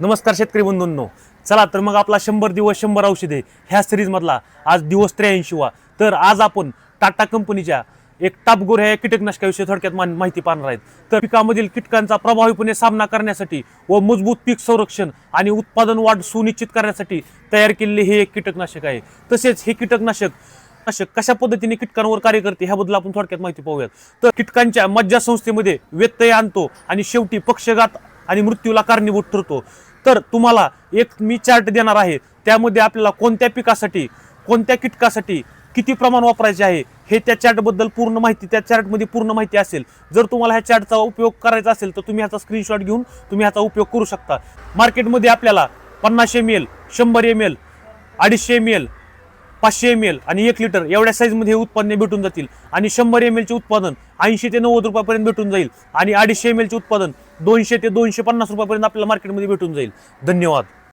नमस्कार शेतकरी बंधूंनो. चला तर मग आपला शंभर दिवस शंभर औषधे ह्या सिरीजमधला आज दिवस त्र्याऐंशीवा. तर आज आपण टाटा कंपनीच्या एक टापगोर ह्या कीटकनाशकाविषयी थोडक्यात मान- माहिती पाहणार आहेत. तर पिकामधील कीटकांचा प्रभावीपणे सामना करण्यासाठी व मजबूत पीक संरक्षण आणि उत्पादन वाढ सुनिश्चित करण्यासाठी तयार केलेले हे एक कीटकनाशक आहे. तसेच हे कीटकनाशक नाशक कशा पद्धतीने कीटकांवर कार्य करते ह्याबद्दल आपण थोडक्यात माहिती पाहूयात. तर कीटकांच्या मज्जासंस्थेमध्ये व्यत्यय आणतो आणि शेवटी पक्षघात आणि मृत्यूला कारणीभूत ठरतो. तर तुम्हाला एक मी चार्ट देणार आहे. त्यामध्ये आपल्याला कोणत्या पिकासाठी कोणत्या कीटकासाठी किती प्रमाण वापरायचे आहे हे त्या चार्टबद्दल पूर्ण माहिती त्या चार्टमध्ये पूर्ण माहिती असेल. जर तुम्हाला ह्या चार्टचा उपयोग करायचा असेल तर तुम्ही ह्याचा स्क्रीनशॉट घेऊन तुम्ही ह्याचा उपयोग करू शकता. मार्केटमध्ये आपल्याला पन्नास एम एल शंभर एम एल अडीचशे एम एल पाचशे एम एल आणि एक लिटर एवढ्या साईजमध्ये हे उत्पन्न भेटून जातील. आणि शंभर एम एलचे उत्पादन ऐंशी ते नव्वद रुपयापर्यंत भेटून जाईल. आणि अडीचशे एम एलचे उत्पादन दोनशे ते दोनशे पन्नास रुपयापर्यंत आपल्याला मार्केटमध्ये भेटून जाईल. धन्यवाद.